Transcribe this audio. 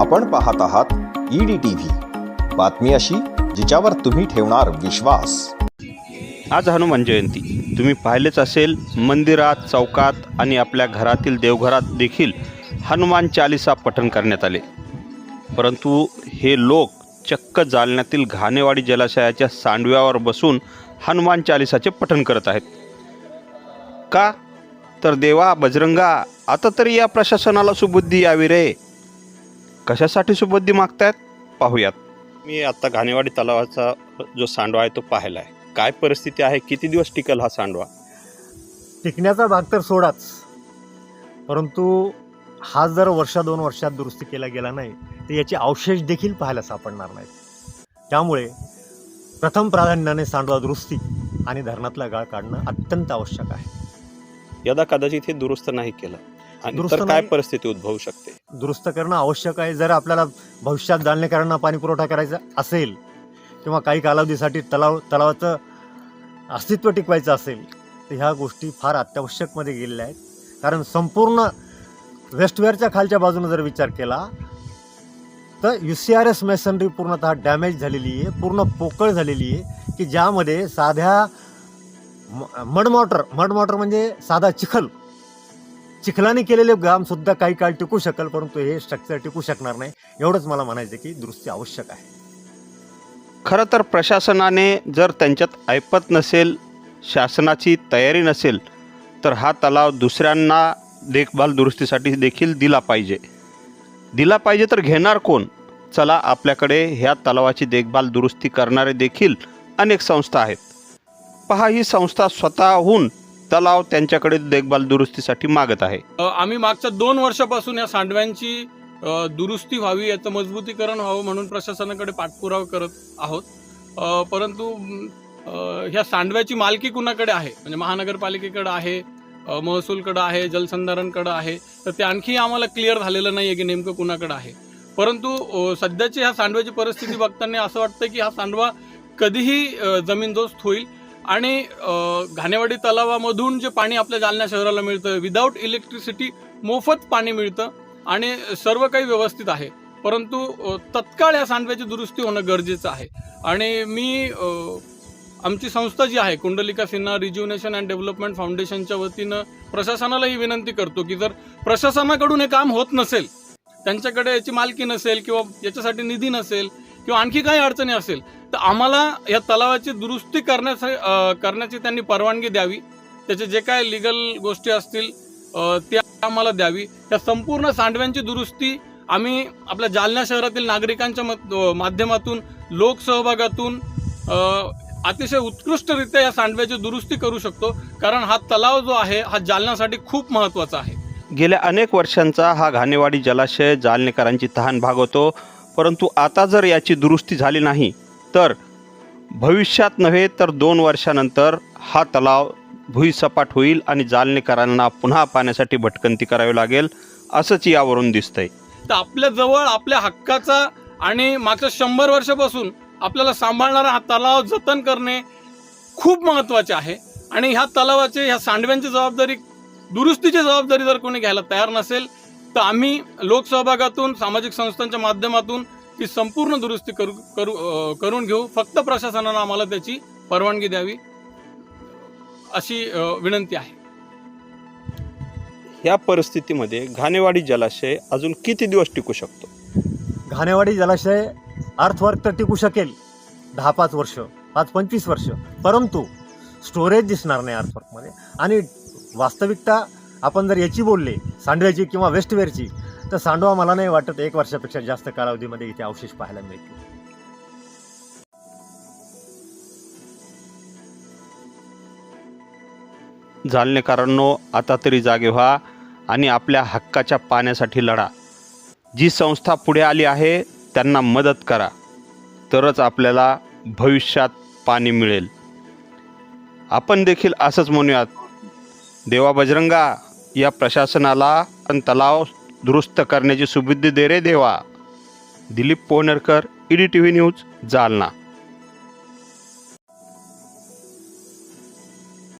आपण पाहत आहात ईडी टीव्ही बातमी अशी जिच्यावर तुम्ही ठेवणार विश्वास. आज हनुमान जयंती. तुम्ही पाहिलेच असेल मंदिरात चौकात आणि आपल्या घरातील देवघरात देखील हनुमान चालिसा पठण करण्यात आले. परंतु हे लोक चक्क जालन्यातील घाणेवाडी जलाशयाच्या सांडव्यावर बसून हनुमान चालिसाचे पठण करत आहेत. का? तर देवा बजरंगा आता तरी या प्रशासनाला सुबुद्धी यावी रे. कशासाठी सुबुद्धी मागतायत? पाहूयात. मी आता घाणेवाडी तलावाचा जो सांडवा आहे तो पाहिला आहे काय परिस्थिती आहे? किती दिवस टिकल हा सांडवा? टिकण्याचा भाग तर सोडाच. परंतु हा जर वर्षा दोन वर्षात दुरुस्ती केला गेला नाही तर याचे अवशेष देखील पाहायला सापडणार नाहीत. त्यामुळे प्रथम प्राधान्याने सांडवा दुरुस्ती आणि धरणातला गाळ काढणं अत्यंत आवश्यक आहे. यदा कदाचित हे दुरुस्त नाही केलं. आणि दुरुस्त तर काय परिस्थिती उद्भवू शकते? दुरुस्त करणं आवश्यक आहे. जर आपल्याला भविष्यात जालनेकरांना पाणी पुरवठा करायचा असेल किंवा काही कालावधीसाठी तलाव तलावाचं अस्तित्व टिकवायचं असेल तर ह्या गोष्टी फार अत्यावश्यकमध्ये गेलेल्या आहेत. कारण संपूर्ण वेस्टवेअरच्या खालच्या बाजूने जर विचार केला तर U C R S masonry पूर्णतः डॅमेज झालेली आहे पूर्ण पोकळ झालेली आहे की ज्यामध्ये साध्या म- मड मॉटर मड मॉटर म्हणजे साधा चिखल चिखलाने केलेले ग्राम सुद्धा काही काळ टिकू शकेल परंतु हे स्ट्रक्चर टिकू शकणार नाही. एवढंच मला म्हणायचं की दुरुस्ती आवश्यक आहे. खरं तर प्रशासनाने जर त्यांच्यात ऐपत नसेल शासनाची तयारी नसेल तर हा तलाव दुसऱ्यांना देखभाल दुरुस्तीसाठी देखील दिला पाहिजे. दिला पाहिजे तर घेणार कोण? चला आपल्याकडे ह्या तलावाची देखभाल दुरुस्ती करणारे देखील अनेक संस्था आहेत. पहा ही संस्था स्वतःहून तलाव त्यांच्याकडे देखभाल दुरुस्तीसाठी मागत आहे. आम्ही मागच्या दोन वर्षापासून या सांडव्यांची दुरुस्ती व्हावी याचं मजबूतीकरण व्हावं म्हणून प्रशासनाकडे पाठपुरावा करत आहोत. परंतु ह्या सांडव्याची मालकी कुणाकडे आहे? म्हणजे महानगरपालिकेकडे आहे महसूलकडं आहे जलसंधारणकडं आहे तर ते आणखी आम्हाला क्लिअर झालेलं नाही आहे की नेमकं कुणाकडं आहे. परंतु सध्याची ह्या सांडव्याची परिस्थिती बघताना असं वाटतं की हा सांडवा कधीही जमीनजोस्त जमीनदोस्त होईल. आणि घाणेवाडी तलावामधून जे पाणी आपल्या जालना शहराला मिळतं विदाऊट इलेक्ट्रिसिटी मोफत पाणी मिळतं आणि सर्व काही व्यवस्थित आहे. परंतु तत्काळ या सांडव्याची दुरुस्ती होणं गरजेचं आहे. आणि मी आमची संस्था जी आहे Kundalika Sinha rejuvenation and development फाउंडेशनच्या वतीनं प्रशासनाला ही विनंती करतो की जर प्रशासनाकडून हे काम होत नसेल त्यांच्याकडे याची मालकी नसेल किंवा याच्यासाठी निधी नसेल किंवा आणखी काही अडचणी असेल तर आम्हाला या तलावाची दुरुस्ती करण्यास करण्याची त्यांनी परवानगी द्यावी. त्याचे जे काय लिगल गोष्टी असतील त्या आम्हाला द्यावी. या संपूर्ण सांडव्यांची दुरुस्ती आम्ही आपल्या जालना शहरातील नागरिकांच्या माध्यमातून लोकसहभागातून अतिशय उत्कृष्टरित्या या सांडव्याची दुरुस्ती करू शकतो. कारण हा तलाव जो आहे हा जालन्यासाठी खूप महत्त्वाचा आहे. गेल्या अनेक वर्षांचा हा घाणेवाडी जलाशय जालनेकरांची तहान भागवतो. परंतु आता जर याची दुरुस्ती झाली नाही तर भविष्यात नव्हे तर दोन वर्षानंतर हा तलाव भुईसपाट होईल आणि जालनेकरांना पुन्हा पाण्यासाठी भटकंती करावी लागेल असंच यावरून दिसतंय. तर आपल्या जवळ आपल्या हक्काचा आणि मागच्या शंभर वर्षापासून आपल्याला सांभाळणारा हा तलाव जतन करणे खूप महत्त्वाचे आहे. आणि ह्या तलावाचे ह्या सांडव्यांची जबाबदारी दुरुस्तीची जबाबदारी जर कोणी घ्यायला तयार नसेल तर आम्ही लोकसहभागातून सामाजिक संस्थांच्या माध्यमातून ती संपूर्ण दुरुस्ती करू करू करून घेऊ. फक्त प्रशासनानं आम्हाला त्याची परवानगी द्यावी अशी विनंती आहे. या परिस्थितीमध्ये घाणेवाडी जलाशय अजून किती दिवस टिकू शकतो? घाणेवाडी जलाशय अर्थवर्क तर टिकू शकेल. दहा पाच वर्ष पाच पंचवीस वर्ष. परंतु स्टोरेज दिसणार नाही अर्थवर्कमध्ये. आणि वास्तविकता आपण जर याची बोलले सांडव्याची किंवा वेस्टवेअरची तर सांडवा मला नाही वाटत एक वर्षापेक्षा जास्त कालावधीमध्ये इथे अवशेष पाहायला मिळतील. जालनेकरांनो आता तरी जागे व्हा आणि आपल्या हक्काच्या पाण्यासाठी लढा. जी संस्था पुढे आली आहे त्यांना मदत करा. तरच आपल्याला भविष्यात पाणी मिळेल. आपण देखील असंच म्हणूयात देवा बजरंगा या प्रशासनाला आणि तलाव दुरुस्त करण्याची सुबुद्धी दे रे देवा. Dilip Pohnarkar E D T V news Jalna.